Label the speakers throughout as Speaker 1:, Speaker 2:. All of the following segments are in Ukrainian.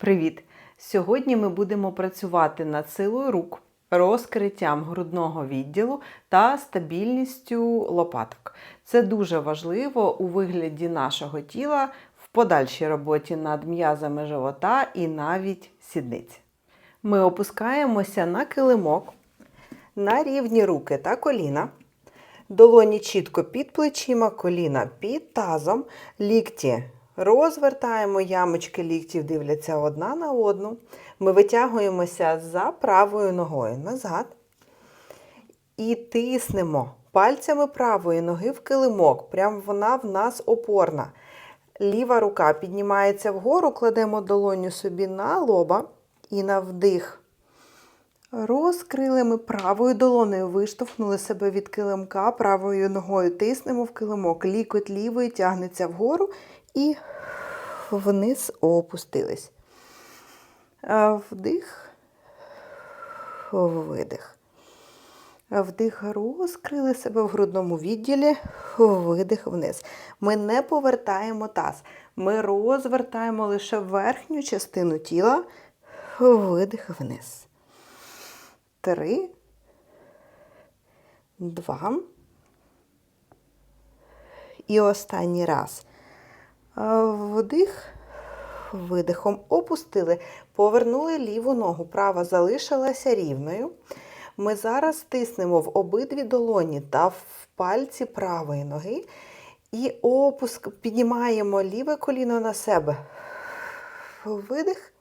Speaker 1: Привіт! Сьогодні ми будемо працювати над силою рук, розкриттям грудного відділу та стабільністю лопаток. Це дуже важливо у вигляді нашого тіла в подальшій роботі над м'язами живота і навіть сідниці. Ми опускаємося на килимок на рівні руки та коліна. Долоні чітко під плечима, коліна під тазом, лікті розвертаємо, ямочки ліктів дивляться одна на одну. Ми витягуємося за правою ногою назад і тиснемо пальцями правої ноги в килимок. Прям вона в нас опорна. Ліва рука піднімається вгору, кладемо долоню собі на лоба і на вдих. Розкрили ми правою долонею, виштовхнули себе від килимка, правою ногою тиснемо в килимок, лікоть лівої тягнеться вгору і вниз опустились. Вдих, видих. Вдих розкрили себе в грудному відділі, видих вниз. Ми не повертаємо таз. Ми розвертаємо лише верхню частину тіла, видих вниз. Три, два. І останній раз. Вдих, видихом опустили. Повернули ліву ногу. Права залишилася рівною. Ми зараз стиснемо в обидві долоні та в пальці правої ноги. І опуск, піднімаємо ліве коліно на себе. Видих.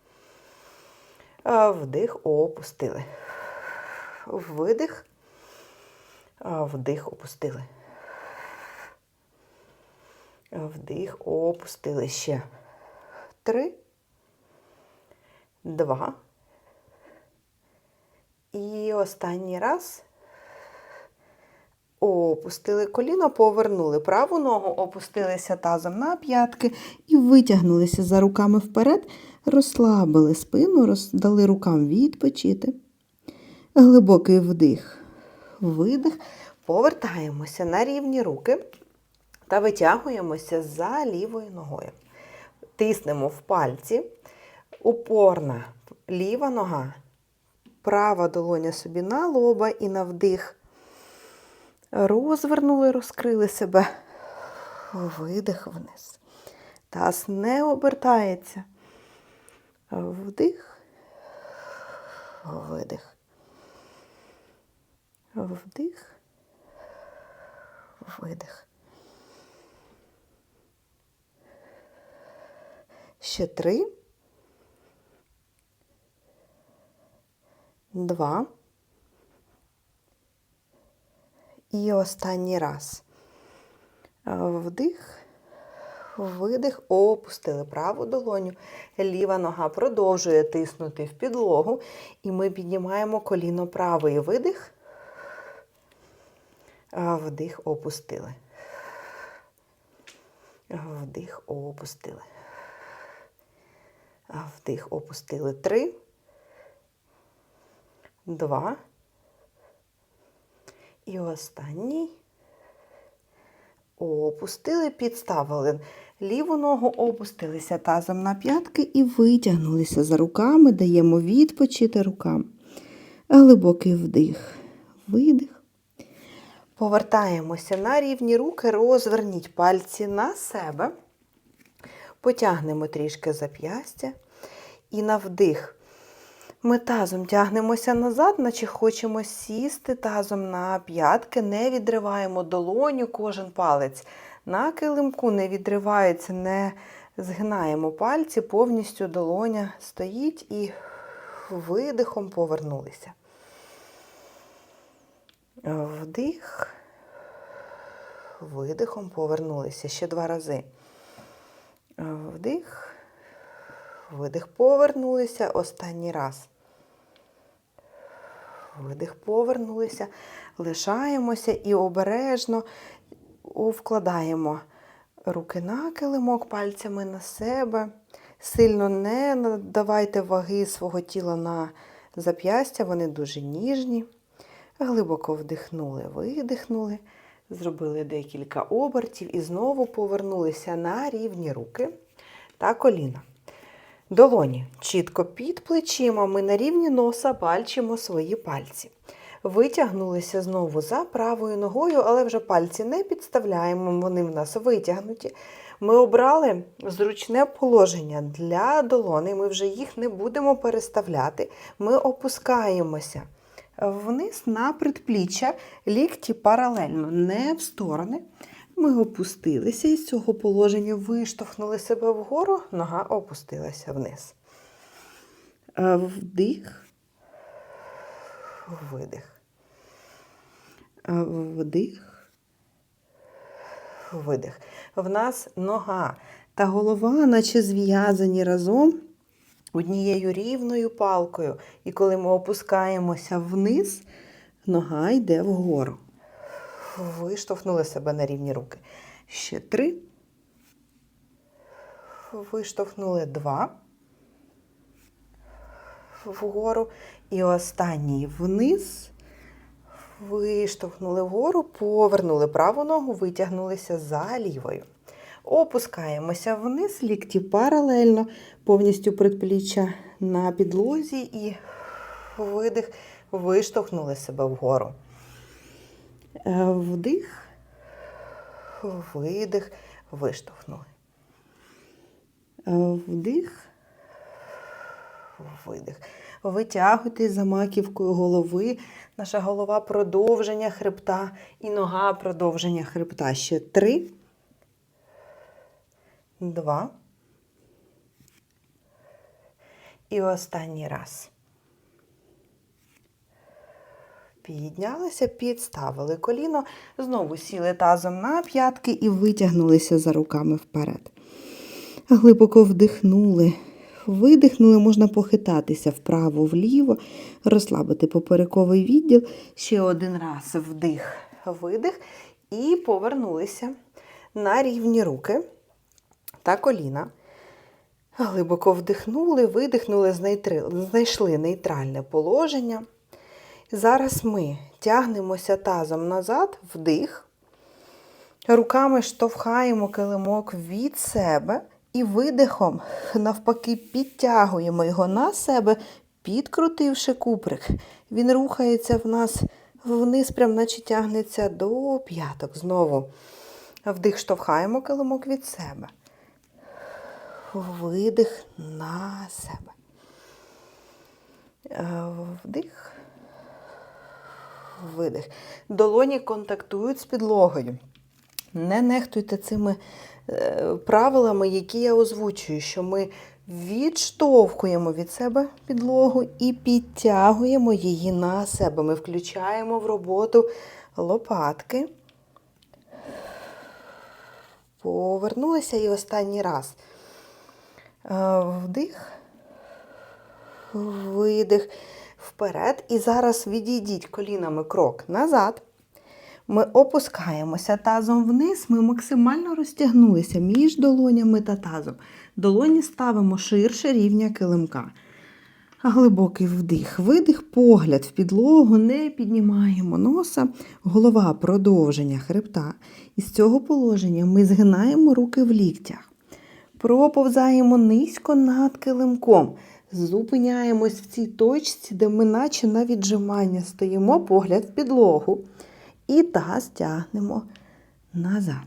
Speaker 1: Вдих, опустили. Видих. Вдих, опустили. Вдих, опустили ще. Три. Два. І останній раз. Опустили коліно, повернули праву ногу, опустилися тазом на п'ятки і витягнулися за руками вперед, розслабили спину, роздали рукам відпочити. Глибокий вдих, видих. Повертаємося на рівні руки та витягуємося за лівою ногою. Тиснемо в пальці, упорна ліва нога, права долоня собі на лоба і на вдих. Розвернули, розкрили себе. Видих вниз. Таз не обертається. Вдих, видих. Вдих, видих. Ще три. Два. І останній раз. Вдих, видих, опустили праву долоню. Ліва нога продовжує тиснути в підлогу. І ми піднімаємо коліно правий видих. Вдих, опустили. Вдих, опустили. Вдих, опустили. Три. Два. І останній. Опустили, підставили. Ліву ногу опустилися тазом на п'ятки і витягнулися за руками. Даємо відпочити рукам. Глибокий вдих, видих. Повертаємося на рівні руки, розверніть пальці на себе. Потягнемо трішки зап'ястя. І на вдих. Ми тазом тягнемося назад, наче хочемо сісти тазом на п'ятки, не відриваємо долоню, кожен палець. На килимку не відривається, не згинаємо пальці, повністю долоня стоїть і видихом повернулися. Вдих, видихом повернулися ще два рази. Вдих, видих, повернулися останній раз. Видих, повернулися, лишаємося і обережно вкладаємо руки на килимок, пальцями на себе. Сильно не надавайте ваги свого тіла на зап'ястя, вони дуже ніжні. Глибоко вдихнули, видихнули, зробили декілька обертів і знову повернулися на рівні руки та коліна. Долоні чітко під плечима ми на рівні носа бачимо свої пальці. Витягнулися знову за правою ногою, але вже пальці не підставляємо, вони в нас витягнуті. Ми обрали зручне положення для долони, ми вже їх не будемо переставляти. Ми опускаємося вниз на предпліччя, лікті паралельно, не в сторони. Ми опустилися із цього положення, виштовхнули себе вгору, нога опустилася вниз. Е, Вдих, видих. Е, Вдих, видих. В нас нога та голова, наче зв'язані разом однією рівною палкою. І коли ми опускаємося вниз, нога йде вгору. Виштовхнули себе на рівні руки. Ще три. Виштовхнули два. Вгору. І останній вниз. Виштовхнули вгору, повернули праву ногу, витягнулися за лівою. Опускаємося вниз, лікті паралельно, повністю предпліччя на підлозі і видих, виштовхнули себе вгору. Е, Вдих, видих, виштовхнули. Е, Вдих, видих. Витягуйтесь за маківкою голови. Наша голова продовження хребта і нога продовження хребта. Ще три. Два. І останній раз. Піднялися, підставили коліно, знову сіли тазом на п'ятки і витягнулися за руками вперед. Глибоко вдихнули, видихнули, можна похитатися вправо-вліво, розслабити поперековий відділ. Ще один раз вдих, видих. І повернулися на рівні руки та коліна. Глибоко вдихнули, видихнули, знайшли нейтральне положення. Зараз ми тягнемося тазом назад, вдих. Руками штовхаємо килимок від себе і видихом, навпаки, підтягуємо його на себе, підкрутивши куприк. Він рухається в нас вниз, прям наче тягнеться до п'яток. Знову вдих штовхаємо килимок від себе. Видих на себе. Е, Вдих. Видих. Долоні контактують з підлогою. Не нехтуйте цими е, правилами, які я озвучую, що ми відштовхуємо від себе підлогу і підтягуємо її на себе. Ми включаємо в роботу лопатки. Повернулися і останній раз. Е, Вдих, видих вперед. І зараз відійдіть колінами крок назад. Ми опускаємося тазом вниз, ми максимально розтягнулися між долонями та тазом. Долоні ставимо ширше рівня килимка. Глибокий вдих, видих, погляд в підлогу, не піднімаємо носа, голова продовження хребта. І з цього положення ми згинаємо руки в ліктях. Проповзаємо низько над килимком. Зупиняємось в цій точці, де ми наче на віджимання стоїмо, погляд в підлогу. І таз тягнемо назад.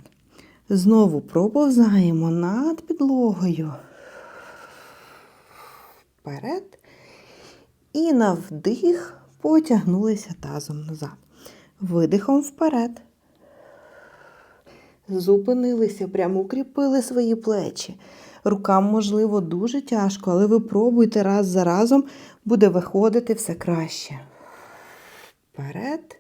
Speaker 1: Знову проповзаємо над підлогою. Вперед. І на вдих потягнулися тазом назад. Видихом вперед. Зупинилися, прямо укріпили свої плечі. Рукам, можливо, дуже тяжко, але ви пробуйте раз за разом, буде виходити все краще. Вперед.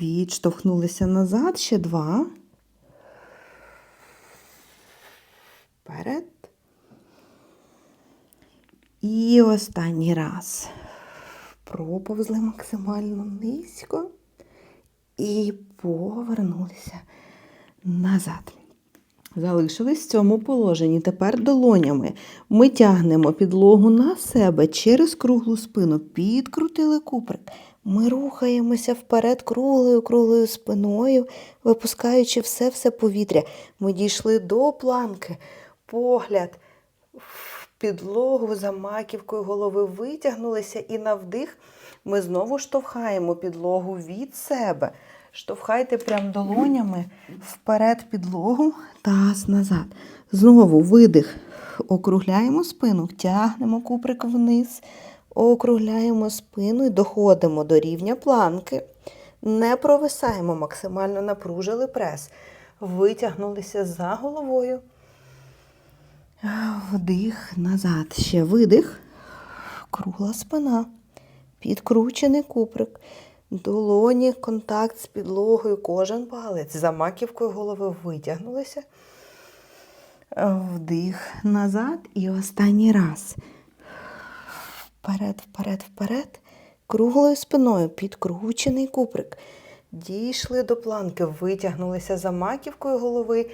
Speaker 1: Відштовхнулися назад, ще два. Вперед. І останній раз. Проповзли максимально низько і повернулися назад. Залишились в цьому положенні. Тепер долонями ми тягнемо підлогу на себе через круглу спину, підкрутили куприк. Ми рухаємося вперед круглою круглою спиною, випускаючи все-все повітря. Ми дійшли до планки. Погляд
Speaker 2: підлогу за маківкою голови витягнулися і на вдих ми знову штовхаємо підлогу від себе. Штовхайте прям долонями вперед підлогу, таз назад. Знову видих. Округляємо спину, тягнемо куприк вниз, округляємо спину і доходимо до рівня планки. Не провисаємо, максимально напружили прес. Витягнулися за головою. Вдих назад. Ще видих. Кругла спина. Підкручений куприк. Долоні, контакт з підлогою, кожен палець. За маківкою голови витягнулися. Вдих назад і останній раз. Вперед, вперед, вперед. Круглою спиною підкручений куприк. Дійшли до планки, витягнулися за маківкою голови.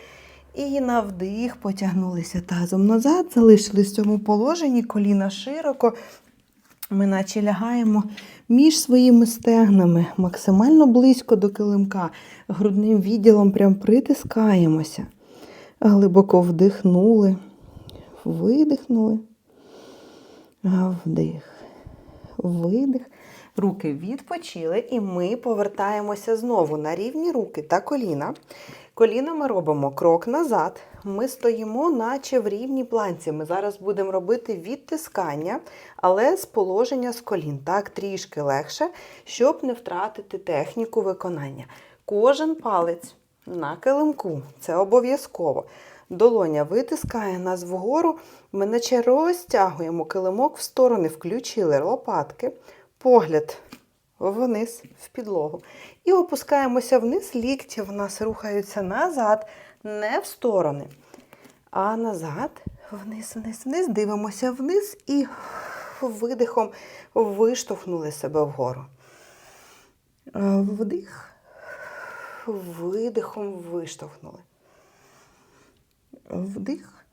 Speaker 2: І на вдих потягнулися тазом назад, залишились в цьому положенні, коліна широко. Ми наче лягаємо між своїми стегнами, максимально близько до килимка. Грудним відділом прям притискаємося. Глибоко вдихнули, видихнули. Вдих, видих. Руки відпочили, і ми повертаємося знову на рівні руки та коліна. Коліна ми робимо крок назад. Ми стоїмо, наче в рівній планці. Ми зараз будемо робити відтискання, але з положення з колін. Так, трішки легше, щоб не втратити техніку виконання. Кожен палець на килимку це обов'язково. Долоня витискає нас вгору. Ми наче розтягуємо килимок в сторони, включили лопатки, погляд вниз в підлогу. І опускаємося вниз, лікті в нас рухаються назад, не в сторони, а назад, вниз, вниз, вниз, дивимося вниз і видихом виштовхнули себе вгору. Вдих, видихом виштовхнули. Вдих,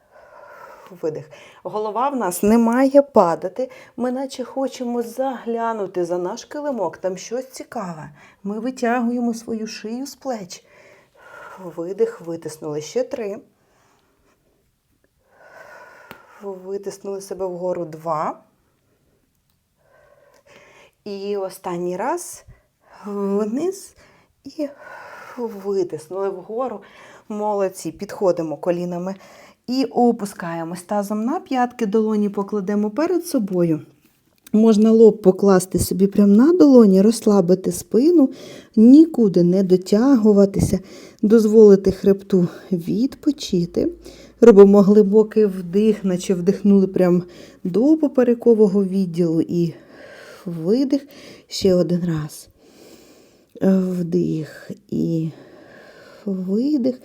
Speaker 2: видих. Голова в нас не має падати. Ми наче хочемо заглянути за наш килимок. Там щось цікаве. Ми витягуємо свою шию з плеч. Видих, витиснули ще три. Витиснули себе вгору два. І останній раз вниз і витиснули вгору. Молодці. Підходимо колінами і опускаємось тазом на п'ятки, долоні покладемо перед собою. Можна лоб покласти собі прямо на долоні, розслабити спину, нікуди не дотягуватися, дозволити хребту відпочити. Робимо глибокий вдих, наче вдихнули прямо до поперекового відділу і видих ще один раз. Вдих і видих.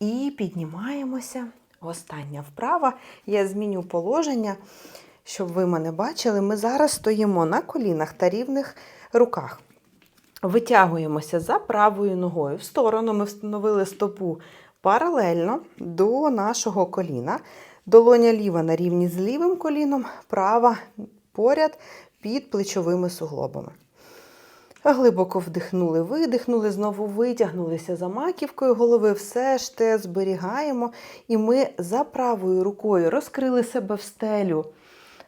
Speaker 2: І піднімаємося. Остання вправа. Я зміню положення, щоб ви мене бачили. Ми зараз стоїмо на колінах та рівних руках. Витягуємося за правою ногою в сторону. Ми встановили стопу паралельно до нашого коліна. Долоня ліва на рівні з лівим коліном, права поряд під плечовими суглобами. Глибоко вдихнули, видихнули, знову витягнулися за маківкою голови, все ж те зберігаємо. І ми за правою рукою розкрили себе в стелю.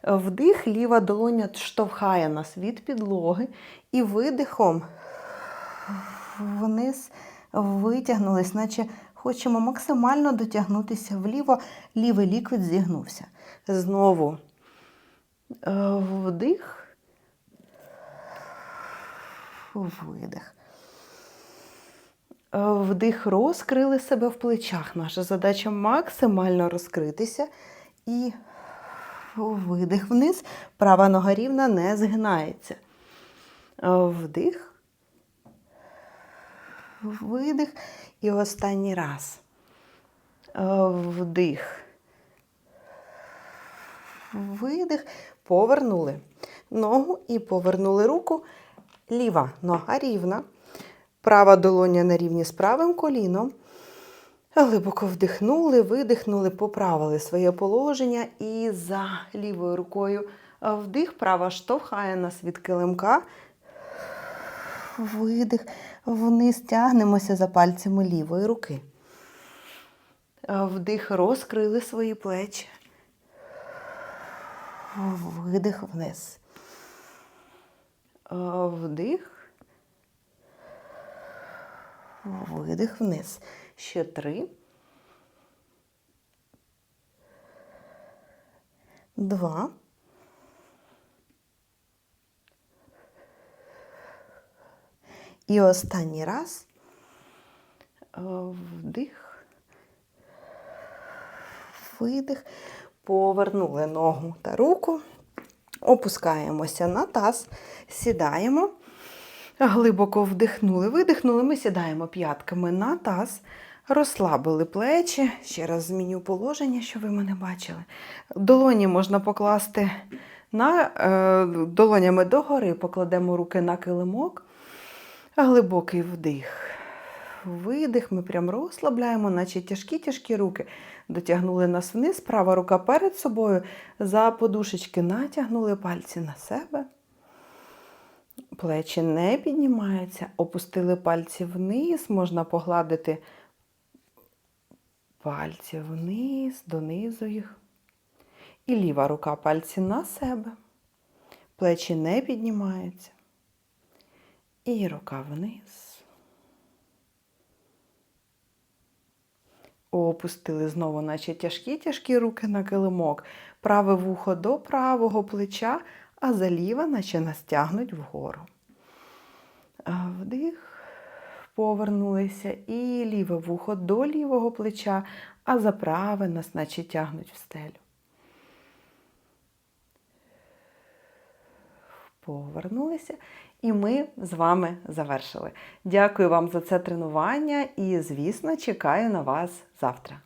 Speaker 2: Вдих, ліва долоня штовхає нас від підлоги. І видихом вниз витягнулись, наче хочемо максимально дотягнутися вліво, лівий ліквід зігнувся. Знову е, вдих. Видих. Е, Вдих розкрили себе в плечах. Наша задача максимально розкритися. І видих вниз. Права нога рівна не згинається. Е, Вдих. Видих. І останній раз. Е, Вдих. Видих. Повернули ногу і повернули руку. Ліва нога рівна, права долоня на рівні з правим коліном. Глибоко вдихнули, видихнули, поправили своє положення і за лівою рукою вдих, права штовхає нас від килимка. Видих, вниз тягнемося за пальцями лівої руки. Вдих, розкрили свої плечі. Видих вниз. Е, Вдих. Видих вниз. Ще три. Два. І останній раз. Е, Вдих. Видих. Повернули ногу та руку. Опускаємося на таз, сідаємо. Глибоко вдихнули, видихнули. Ми сідаємо п'ятками на таз, розслабили плечі. Ще раз зміню положення, що ви мене бачили. Долоні можна покласти на е, долонями догори, покладемо руки на килимок. Глибокий вдих. Видих, ми прям розслабляємо, наче тяжкі-тяжкі руки. Дотягнули нас вниз, права рука перед собою, за подушечки натягнули пальці на себе. Плечі не піднімаються, опустили пальці вниз, можна погладити пальці вниз, донизу їх. І ліва рука пальці на себе. Плечі не піднімаються. І рука вниз. Опустили знову, наче тяжкі-тяжкі руки на килимок. Праве вухо до правого плеча, а заліва наче нас тягнуть вгору. Вдих, повернулися. І ліве вухо до лівого плеча, а за праве нас наче тягнуть в стелю. Повернулися, і ми з вами завершили. Дякую вам за це тренування і, звісно, чекаю на вас завтра.